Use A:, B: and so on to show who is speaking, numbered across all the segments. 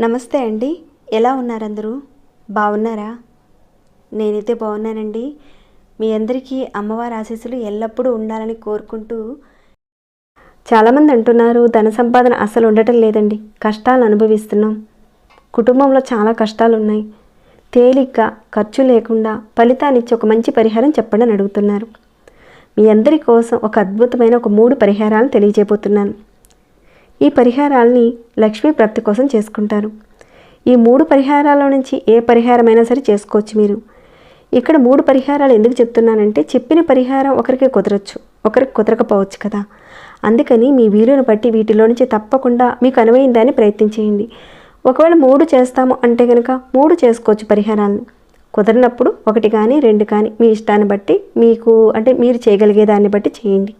A: నమస్తే అండి. ఎలా ఉన్నారందరూ? బాగున్నారా? నేనైతే బాగున్నానండి. మీ అందరికీ అమ్మవారి ఆశీస్సులు ఎల్లప్పుడూ ఉండాలని కోరుకుంటూ చాలామంది అంటున్నారు ధన సంపాదన అసలు ఉండటం లేదండి. కష్టాలు అనుభవిస్తున్నాం. కుటుంబంలో చాలా కష్టాలు ఉన్నాయి తేలిక ఖర్చు లేకుండా ఫలితాన్నిచ్చి ఒక మంచి పరిహారం చెప్పండి అని అడుగుతున్నారు. మీ అందరి కోసం ఒక అద్భుతమైన ఒక మూడు పరిహారాలను తెలియజేయబోతున్నాను. ఈ పరిహారాలని లక్ష్మీ ప్రాప్తి కోసం చేసుకుంటారు. ఈ మూడు పరిహారాల నుంచి ఏ పరిహారమైనా సరే చేసుకోవచ్చు మీరు. ఇక్కడ మూడు పరిహారాలు ఎందుకు చెప్తున్నానంటే చెప్పిన పరిహారం ఒకరికి కుదరచ్చు ఒకరికి కుదరకపోవచ్చు కదా. అందుకని మీ వీలుని బట్టి వీటిలో నుంచి తప్పకుండా మీకు అనువైందని ప్రయత్నించేయండి. ప్రయత్నం చేయండి ఒకవేళ మూడు చేస్తాము అంటే కనుక మూడు చేసుకోవచ్చు పరిహారాలను. కుదరినప్పుడు ఒకటి కానీ రెండు కానీ మీ ఇష్టాన్ని బట్టి మీకు అంటే మీరు చేయగలిగే దాన్ని బట్టి చేయండి.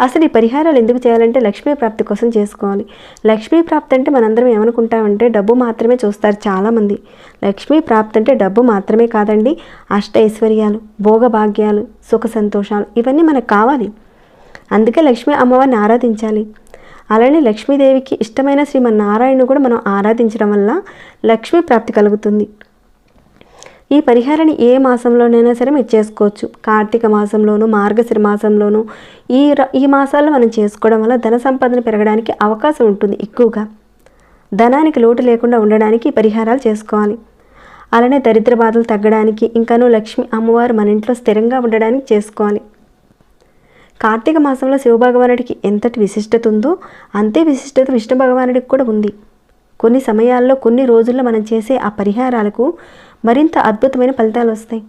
A: అసలు ఈ పరిహారాలు ఎందుకు చేయాలంటే లక్ష్మీ ప్రాప్తి కోసం చేసుకోవాలి. లక్ష్మీ ప్రాప్తి అంటే మనందరం ఏమనుకుంటామంటే డబ్బు మాత్రమే చూస్తారు చాలామంది. లక్ష్మీ ప్రాప్తి అంటే డబ్బు మాత్రమే కాదండి అష్ట ఐశ్వర్యాలు భోగభాగ్యాలు సుఖ సంతోషాలు ఇవన్నీ మనకు కావాలి. అందుకే లక్ష్మీ అమ్మవారిని ఆరాధించాలి. అలానే లక్ష్మీదేవికి ఇష్టమైన శ్రీమన్నారాయణను కూడా మనం ఆరాధించడం వల్ల లక్ష్మీ ప్రాప్తి కలుగుతుంది. ఈ పరిహారాన్ని ఏ మాసంలోనైనా సరే మీరు చేసుకోవచ్చు. కార్తీక మాసంలోను మార్గశిర మాసంలోను ఈ ఈ మాసాల్లో మనం చేసుకోవడం వల్ల ధన సంపాదన పెరగడానికి అవకాశం ఉంటుంది ఎక్కువగా. ధనానికి లోటు లేకుండా ఉండడానికి పరిహారాలు చేసుకోవాలి. అలానే దరిద్ర బాధలు తగ్గడానికి ఇంకాను లక్ష్మి అమ్మవారు మన ఇంట్లో స్థిరంగా ఉండడానికి చేసుకోవాలి. కార్తీక మాసంలో శివభగవానుడికి ఎంతటి విశిష్టత ఉందో అంతే విశిష్టత విష్ణు భగవానుడికి కూడా ఉంది. కొన్ని సమయాల్లో కొన్ని రోజుల్లో మనం చేసే ఆ పరిహారాలకు మరింత అద్భుతమైన ఫలితాలు వస్తాయి.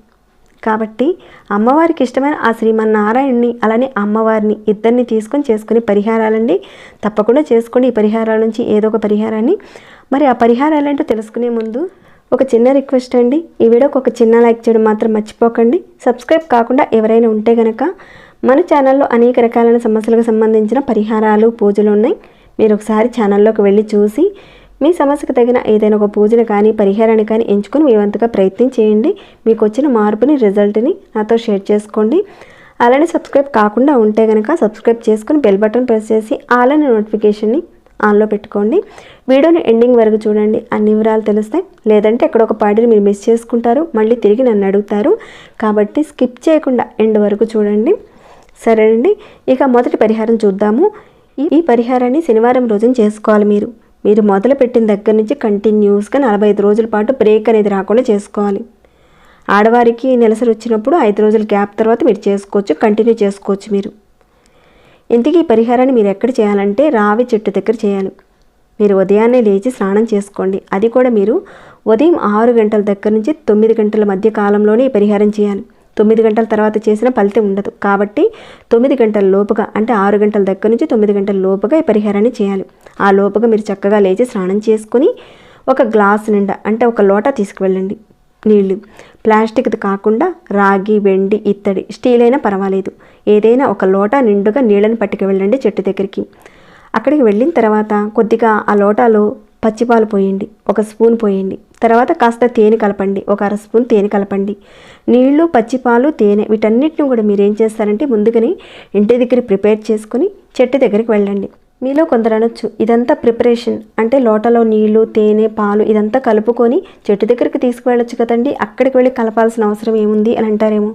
A: కాబట్టి అమ్మవారికి ఇష్టమైన ఆ శ్రీమన్నారాయణని అలానే అమ్మవారిని ఇద్దరిని తీసుకొని చేసుకునే పరిహారాలండి. తప్పకుండా చేసుకోండి ఈ పరిహారాల నుంచి ఏదో ఒక పరిహారాన్ని. మరి ఆ పరిహారాలు ఏంటో తెలుసుకునే ముందు ఒక చిన్న రిక్వెస్ట్ అండి. ఈ వీడియోకి ఒక చిన్న లైక్ చేయడం మాత్రం మర్చిపోకండి. సబ్స్క్రైబ్ కాకుండా ఎవరైనా ఉంటే కనుక మన ఛానల్లో అనేక రకాలైన సమస్యలకు సంబంధించిన పరిహారాలు పూజలు ఉన్నాయి. మీరు ఒకసారి ఛానల్లోకి వెళ్ళి చూసి మీ సమస్యకు తగిన ఏదైనా ఒక పూజను కానీ పరిహారాన్ని కానీ ఎంచుకొని మీ వంతుగా ప్రయత్నం చేయండి. మీకు వచ్చిన మార్పుని రిజల్ట్ని నాతో షేర్ చేసుకోండి. అలానే సబ్స్క్రైబ్ కాకుండా ఉంటే కనుక సబ్స్క్రైబ్ చేసుకుని బెల్ బటన్ ప్రెస్ చేసి ఆలనే నోటిఫికేషన్ని ఆన్లో పెట్టుకోండి. వీడియోని ఎండింగ్ వరకు చూడండి. అన్ని వివరాలు తెలుస్తాయి. లేదంటే ఎక్కడ ఒక పాటిని మీరు మిస్ చేసుకుంటారు. మళ్ళీ తిరిగి నన్ను అడుగుతారు. కాబట్టి స్కిప్ చేయకుండా ఎండ్ వరకు చూడండి. సరేనండి ఇక మొదటి పరిహారం చూద్దాము. ఈ- ఈ పరిహారాన్ని శనివారం రోజున చేసుకోవాలి మీరు. మీరు మొదలుపెట్టిన దగ్గర నుంచి కంటిన్యూస్గా నలభై ఐదు రోజుల పాటు బ్రేక్ అనేది రాకుండా చేసుకోవాలి. ఆడవారికి నెలసరి వచ్చినప్పుడు ఐదు రోజుల గ్యాప్ తర్వాత మీరు చేసుకోవచ్చు కంటిన్యూ చేసుకోవచ్చు మీరు. ఇంతకీ ఈ పరిహారాన్ని మీరు ఎక్కడ చేయాలంటే రావి చెట్టు దగ్గర చేయాలి. మీరు ఉదయాన్నే లేచి స్నానం చేసుకోండి. అది కూడా మీరు ఉదయం ఆరు గంటల దగ్గర నుంచి తొమ్మిది గంటల మధ్య కాలంలోనే ఈ పరిహారం చేయాలి. తొమ్మిది గంటల తర్వాత చేసిన ఫలితం ఉండదు. కాబట్టి తొమ్మిది గంటల లోపుగా అంటే ఆరు గంటల దగ్గర నుంచి తొమ్మిది గంటల లోపుగా ఈ పరిహారాన్ని చేయాలి. ఆ లోపుగా మీరు చక్కగా లేచి స్నానం చేసుకుని ఒక గ్లాస్ నిండా అంటే ఒక లోటా తీసుకువెళ్ళండి నీళ్ళు. ప్లాస్టిక్ది కాకుండా రాగి వెండి ఇత్తడి స్టీల్ అయినా పర్వాలేదు. ఏదైనా ఒక లోటా నిండుగా నీళ్ళని పట్టుకు వెళ్ళండి చెట్టు దగ్గరికి. అక్కడికి వెళ్ళిన తర్వాత కొద్దిగా ఆ లోటాలో పచ్చిపాలు పోయండి ఒక స్పూన్ పోయండి. తర్వాత కాస్త తేనె కలపండి ఒక అర స్పూన్ తేనె కలపండి. నీళ్ళు పచ్చిపాలు తేనె వీటన్నిటిని కూడా మీరు ఏం చేస్తారంటే ముందుగానే ఇంటి దగ్గర ప్రిపేర్ చేసుకుని చెట్టు దగ్గరికి వెళ్ళండి. మీలో కొందరు అనొచ్చు ఇదంతా ప్రిపరేషన్. అంటే లోటలో నీళ్ళు తేనె పాలు ఇదంతా కలుపుకొని చెట్టు దగ్గరికి తీసుకువెళ్ళొచ్చు కదండి అక్కడికి వెళ్ళి కలపాల్సిన అవసరం ఏముంది అని అంటారేమో.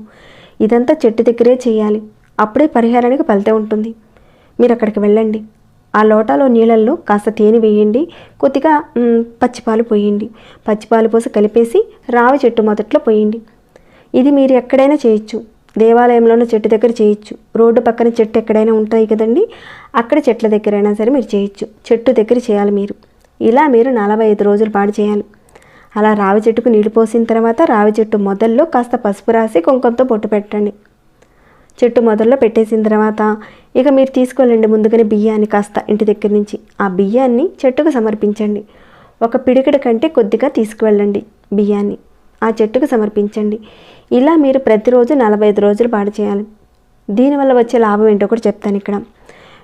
A: ఇదంతా చెట్టు దగ్గరే చేయాలి అప్పుడే పరిహారానికి ఫలితం ఉంటుంది. మీరు అక్కడికి వెళ్ళండి. ఆ లోటాలో నీళ్ళల్లో కాస్త తేనె వేయండి. కొద్దిగా పచ్చిపాలు పోయండి. పచ్చిపాలు పోసి కలిపేసి రావి చెట్టు మొదట్లో పోయండి. ఇది మీరు ఎక్కడైనా చేయొచ్చు. దేవాలయంలోనూ చెట్టు దగ్గర చేయొచ్చు. రోడ్డు పక్కన చెట్టు ఎక్కడైనా ఉంటాయి కదండి. అక్కడ చెట్ల దగ్గరైనా సరే మీరు చేయొచ్చు. చెట్టు దగ్గర చేయాలి మీరు. ఇలా మీరు నలభై ఐదు రోజులు పాటు చేయాలి. అలా రావి చెట్టుకు నీళ్ళు పోసిన తర్వాత రావి చెట్టు మొదల్లో కాస్త పసుపు రాసి కుంకుమతో బొట్టు పెట్టండి. చెట్టు మొదల్లో పెట్టేసిన తర్వాత ఇక మీరు తీసుకెళ్ళండి ముందుగానే బియ్యాన్ని కాస్త ఇంటి దగ్గర నుంచి. ఆ బియ్యాన్ని చెట్టుకు సమర్పించండి. ఒక పిడికిడ కంటే కొద్దిగా తీసుకువెళ్ళండి బియ్యాన్ని. ఆ చెట్టుకు సమర్పించండి. ఇలా మీరు ప్రతిరోజు నలభై ఐదు రోజులు పాడు చేయాలి. దీనివల్ల వచ్చే లాభం ఏంటో కూడా చెప్తాను ఇక్కడ.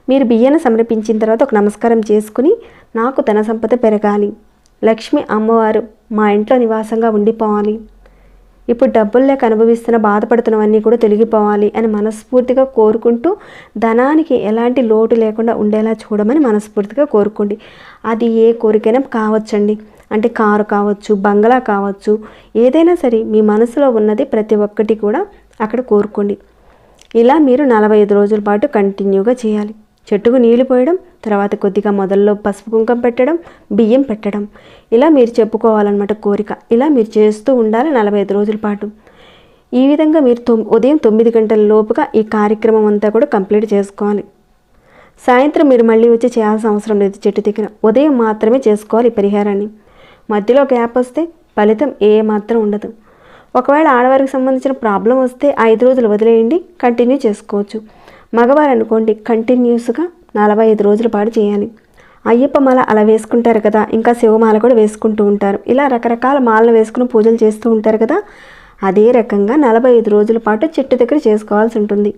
A: మీరు బియ్యాన్ని సమర్పించిన తర్వాత ఒక నమస్కారం చేసుకుని నాకు ధన సంపద పెరగాలి. లక్ష్మి అమ్మవారు మా ఇంట్లో నివాసంగా ఉండిపోవాలి. ఇప్పుడు డబ్బులు లేక అనుభవిస్తున్న బాధపడుతున్నవన్నీ కూడా తొలగిపోవాలి అని మనస్ఫూర్తిగా కోరుకుంటూ ధనానికి ఎలాంటి లోటు లేకుండా ఉండేలా చూడమని మనస్ఫూర్తిగా కోరుకోండి. అది ఏ కోరికైనా కావచ్చండి. అంటే కారు కావచ్చు బంగ్లా కావచ్చు ఏదైనా సరే మీ మనసులో ఉన్నది ప్రతి ఒక్కటి కూడా అక్కడ కోరుకోండి. ఇలా మీరు నలభై ఐదు రోజుల పాటు కంటిన్యూగా చేయాలి. చెట్టుకు నీళ్ళు పోయడం తర్వాత కొద్దిగా మొదల్లో పసుపు కుంకం పెట్టడం బియ్యం పెట్టడం. ఇలా మీరు చెప్పుకోవాలన్నమాట కోరిక. ఇలా మీరు చేస్తూ ఉండాలి నలభై ఐదు రోజుల పాటు. ఈ విధంగా మీరు తొమ్ ఉదయం తొమ్మిది గంటల లోపుగా ఈ కార్యక్రమం అంతా కూడా కంప్లీట్ చేసుకోవాలి. సాయంత్రం మీరు మళ్ళీ వచ్చి చేయాల్సిన అవసరం లేదు చెట్టు దగ్గర. ఉదయం మాత్రమే చేసుకోవాలి ఈ పరిహారాన్ని. మధ్యలో గ్యాప్ వస్తే ఫలితం ఏ మాత్రం ఉండదు. ఒకవేళ ఆడవారికి సంబంధించిన ప్రాబ్లం వస్తే ఐదు రోజులు వదిలేయండి కంటిన్యూ చేసుకోవచ్చు. మగవారు అనుకోండి కంటిన్యూస్గా నలభై ఐదు రోజుల పాటు చేయాలి. అయ్యప్ప మాల అలా వేసుకుంటారు కదా ఇంకా శివమాల కూడా వేసుకుంటూ ఉంటారు. ఇలా రకరకాల మాలను వేసుకుని పూజలు చేస్తూ ఉంటారు కదా అదే రకంగా నలభై ఐదు రోజుల పాటు చెట్టు దగ్గర చేసుకోవాల్సి ఉంటుంది.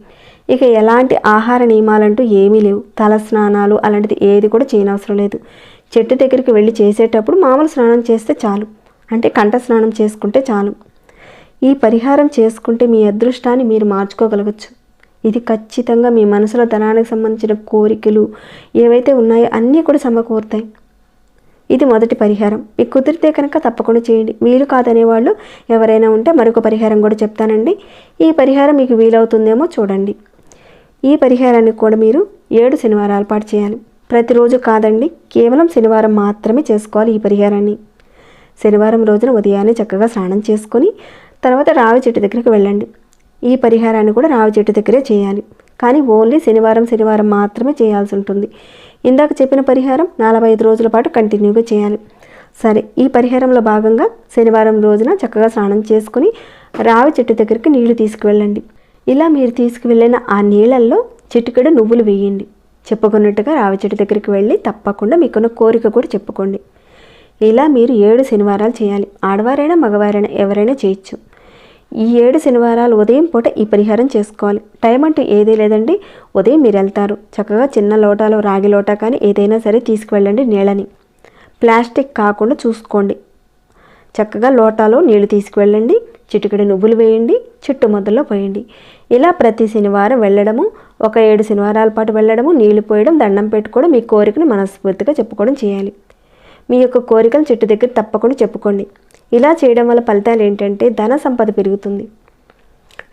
A: ఇక ఎలాంటి ఆహార నియమాలంటూ ఏమీ లేవు. తల స్నానాలు అలాంటిది ఏది కూడా చేయనవసరం లేదు. చెట్టు దగ్గరికి వెళ్ళి చేసేటప్పుడు మామూలు స్నానం చేస్తే చాలు. అంటే కంఠ స్నానం చేసుకుంటే చాలు. ఈ పరిహారం చేసుకుంటే మీ అదృష్టాన్ని మీరు మార్చుకోగలగచ్చు. ఇది ఖచ్చితంగా మీ మనసులో ధనానికి సంబంధించిన కోరికలు ఏవైతే ఉన్నాయో అన్నీ కూడా సమకూరుతాయి. ఇది మొదటి పరిహారం. మీకు కుదిరితే కనుక తప్పకుండా చేయండి. వీలు కాదనేవాళ్ళు ఎవరైనా ఉంటే మరొక పరిహారం కూడా చెప్తానండి. ఈ పరిహారం మీకు వీలవుతుందేమో చూడండి. ఈ పరిహారాన్ని కూడా మీరు ఏడు శనివారాల పాటు చేయాలి. ప్రతిరోజు కాదండి కేవలం శనివారం మాత్రమే చేసుకోవాలి ఈ పరిహారాన్ని. శనివారం రోజున ఉదయాన్నే చక్కగా స్నానం చేసుకొని తర్వాత రావి చెట్టు దగ్గరికి వెళ్ళండి. ఈ పరిహారాన్ని కూడా రావి చెట్టు దగ్గరే చేయాలి. కానీ ఓన్లీ శనివారం శనివారం మాత్రమే చేయాల్సి ఉంటుంది. ఇందాక చెప్పిన పరిహారం నలభై ఐదు రోజుల పాటు కంటిన్యూగా చేయాలి. సరే ఈ పరిహారంలో భాగంగా శనివారం రోజున చక్కగా స్నానం చేసుకుని రావి చెట్టు దగ్గరికి నీళ్ళు తీసుకువెళ్ళండి. ఇలా మీరు తీసుకువెళ్ళిన ఆ నీళ్ళల్లో చిటికెడు నువ్వులు వేయండి. చెప్పుకున్నట్టుగా రావి చెట్టు దగ్గరికి వెళ్ళి తప్పకుండా మీకున్న కోరిక కూడా చెప్పుకోండి. ఇలా మీరు ఏడు శనివారాలు చేయాలి. ఆడవారైనా మగవారైనా ఎవరైనా చేయొచ్చు. ఈ ఏడు శనివారాలు ఉదయం పూట ఈ పరిహారం చేసుకోవాలి. టైం అంటూ ఏదీ లేదండి. ఉదయం మీరు వెళ్తారు. చక్కగా చిన్న లోటాలో రాగి లోటా కానీ ఏదైనా సరే తీసుకువెళ్ళండి నీళ్ళని. ప్లాస్టిక్ కాకుండా చూసుకోండి. చక్కగా లోటాలో నీళ్ళు తీసుకువెళ్ళండి. చిటికెడు నువ్వులు వేయండి. చుట్టు మొదల్లో పోయండి. ఇలా ప్రతి శనివారం వెళ్ళడము ఒక ఏడు శనివారాల పాటు వెళ్ళడము నీళ్ళు పోయడం దండం పెట్టుకోవడం మీ కోరికను మనస్ఫూర్తిగా చెప్పుకోవడం చేయాలి. మీ యొక్క కోరికలు చెట్టు దగ్గర తప్పకుండా చెప్పుకోండి. ఇలా చేయడం వల్ల ఫలితాలు ఏంటంటే ధన సంపద పెరుగుతుంది.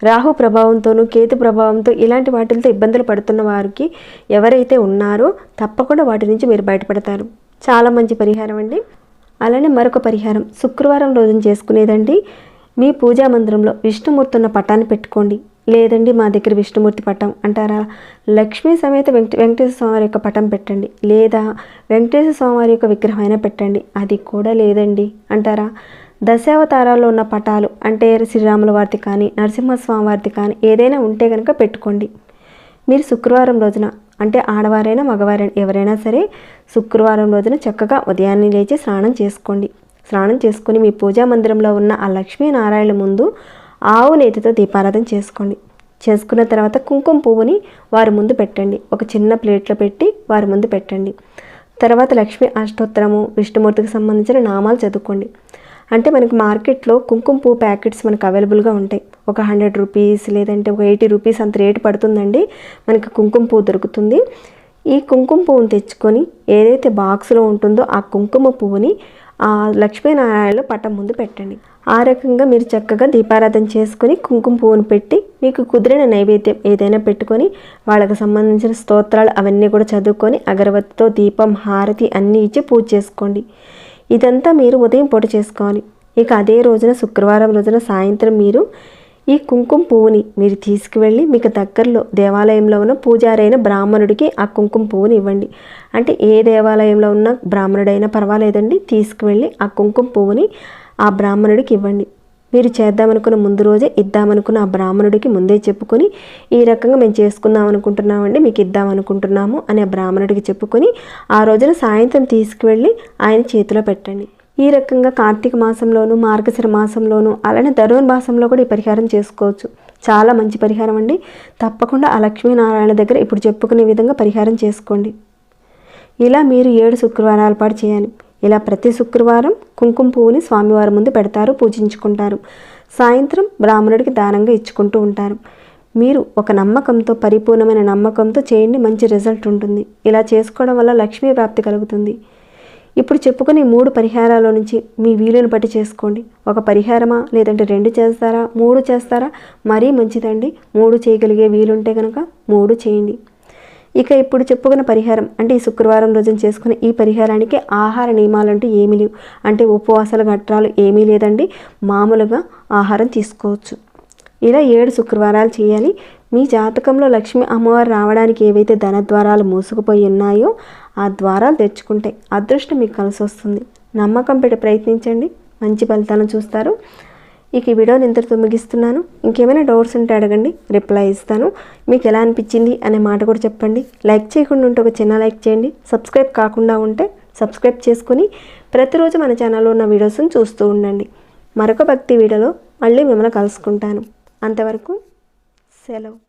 A: రాహు ప్రభావంతోనూ కేతు ప్రభావంతో ఇలాంటి వాటితో ఇబ్బందులు పడుతున్న వారికి ఎవరైతే ఉన్నారో తప్పకుండా వాటి నుంచి మీరు బయటపడతారు. చాలా మంచి పరిహారం అండి. అలానే మరొక పరిహారం. శుక్రవారం రోజున చేసుకునేదండి. మీ పూజా మందిరంలో విష్ణుమూర్తి ఉన్న పటాన్ని పెట్టుకోండి. లేదండి మా దగ్గర విష్ణుమూర్తి పటం అంటారా? లక్ష్మీ సమేత వెంకట వెంకటేశ్వర స్వామి యొక్క పటం పెట్టండి. లేదా వెంకటేశ్వర స్వామివారి యొక్క విగ్రహం అయినా పెట్టండి. అది కూడా లేదండి అంటారా? దశావతారాల్లో ఉన్న పటాలు అంటే శ్రీరాముల వారిది కానీ నరసింహస్వామి వారిది కానీ ఏదైనా ఉంటే కనుక పెట్టుకోండి. మీరు శుక్రవారం రోజున అంటే ఆడవారైనా మగవారైనా ఎవరైనా సరే శుక్రవారం రోజున చక్కగా ఉదయాన్నే లేచి స్నానం చేసుకోండి. స్నానం చేసుకుని మీ పూజా మందిరంలో ఉన్న ఆ లక్ష్మీనారాయణ ముందు ఆవు నేతితో దీపారాధన చేసుకోండి. చేసుకున్న తర్వాత కుంకుమ పువ్వుని వారి ముందు పెట్టండి. ఒక చిన్న ప్లేట్లో పెట్టి వారి ముందు పెట్టండి. తర్వాత లక్ష్మీ అష్టోత్తరము విష్ణుమూర్తికి సంబంధించిన నామాలు చదువుకోండి. అంటే మనకి మార్కెట్లో కుంకుమ పువ్వు ప్యాకెట్స్ మనకు అవైలబుల్గా ఉంటాయి. ఒక హండ్రెడ్ రూపీస్ లేదంటే ఒక ఎయిటీ రూపీస్ అంత రేటు పడుతుందండి. మనకి కుంకుమ పువ్వు దొరుకుతుంది. ఈ కుంకుమ పువ్వుని తెచ్చుకొని ఏదైతే బాక్స్లో ఉంటుందో ఆ కుంకుమ పువ్వుని ఆ లక్ష్మీనారాయణలో పట్టం ముందు పెట్టండి. ఆ రకంగా మీరు చక్కగా దీపారాధన చేసుకొని కుంకుమ పువ్వును పెట్టి మీకు కుదిరిన నైవేద్యం ఏదైనా పెట్టుకొని వాళ్ళకి సంబంధించిన స్తోత్రాలు అవన్నీ కూడా చదువుకొని అగరవత్తితో దీపం హారతి అన్నీ ఇచ్చి పూజ చేసుకోండి. ఇదంతా మీరు ఉదయం పూట చేసుకోవాలి. ఇక అదే రోజున శుక్రవారం రోజున సాయంత్రం మీరు ఈ కుంకుమ పువ్వుని మీరు తీసుకువెళ్ళి మీకు దగ్గరలో దేవాలయంలో ఉన్న పూజారైన బ్రాహ్మణుడికి ఆ కుంకుమ పువ్వుని ఇవ్వండి. అంటే ఏ దేవాలయంలో ఉన్న బ్రాహ్మణుడైనా పర్వాలేదండి తీసుకువెళ్ళి ఆ కుంకుమ పువ్వుని ఆ బ్రాహ్మణుడికి ఇవ్వండి. మీరు చేద్దామనుకున్న ముందు రోజే ఇద్దామనుకున్న ఆ బ్రాహ్మణుడికి ముందే చెప్పుకొని ఈ రకంగా మేము చేసుకుందాం అనుకుంటున్నామండి మీకు ఇద్దాం అనుకుంటున్నాము అని ఆ బ్రాహ్మణుడికి చెప్పుకొని ఆ రోజున సాయంత్రం తీసుకువెళ్ళి ఆయన చేతిలో పెట్టండి. ఈ రకంగా కార్తీక మాసంలోను మార్గశిర మాసంలోను అలానే ధరుణ మాసంలో కూడా ఈ పరిహారం చేసుకోవచ్చు. చాలా మంచి పరిహారం అండి. తప్పకుండా ఆ లక్ష్మీనారాయణ దగ్గర ఇప్పుడు చెప్పుకునే విధంగా పరిహారం చేసుకోండి. ఇలా మీరు ఏడు శుక్రవారాల పాటు చేయాలి. ఇలా ప్రతి శుక్రవారం కుంకుమ పువ్వుని స్వామివారి ముందు పెడతారు పూజించుకుంటారు. సాయంత్రం బ్రాహ్మణుడికి దానంగా ఇచ్చుకుంటూ ఉంటారు. మీరు ఒక నమ్మకంతో పరిపూర్ణమైన నమ్మకంతో చేయండి మంచి రిజల్ట్ ఉంటుంది. ఇలా చేసుకోవడం వల్ల లక్ష్మీ ప్రాప్తి కలుగుతుంది. ఇప్పుడు చెప్పుకునే మూడు పరిహారాల నుంచి మీ వీలుని బట్టి చేసుకోండి. ఒక పరిహారమా లేదంటే రెండు చేస్తారా మూడు చేస్తారా? మరీ మంచిదండి. మూడు చేయగలిగే వీలుంటే కనుక మూడు చేయండి. ఇక ఇప్పుడు చెప్పుకున్న పరిహారం అంటే ఈ శుక్రవారం రోజున చేసుకునే ఈ పరిహారానికి ఆహార నియమాలు అంటూ ఏమీ లేవు. అంటే ఉపవాసాల గట్రాలు ఏమీ లేదండి. మామూలుగా ఆహారం తీసుకోవచ్చు. ఇలా ఏడు శుక్రవారాలు చేయాలి. మీ జాతకంలో లక్ష్మి అమ్మవారు రావడానికి ఏవైతే ధన ద్వారాలు మూసుకుపోయి ఉన్నాయో ఆ ద్వారాలు తెచ్చుకుంటే అదృష్టం మీకు కలిసి వస్తుంది. నమ్మకం పెట్టి ప్రయత్నించండి. మంచి ఫలితాలను చూస్తారు. ఇక ఈ వీడియోని ఇంతటితో ముగిస్తున్నాను. ఇంకేమైనా డౌట్స్ ఉంటే అడగండి రిప్లై ఇస్తాను. మీకు ఎలా అనిపించింది అనే మాట కూడా చెప్పండి. లైక్ చేయకుండా ఉంటే ఒక చిన్న లైక్ చేయండి. సబ్స్క్రైబ్ కాకుండా ఉంటే సబ్స్క్రైబ్ చేసుకొని ప్రతిరోజు మన ఛానల్లో ఉన్న వీడియోస్ని చూస్తూ ఉండండి. మరొక భక్తి వీడియోలో మళ్ళీ మిమ్మల్ని కలుసుకుంటాను. అంతవరకు సెలవు.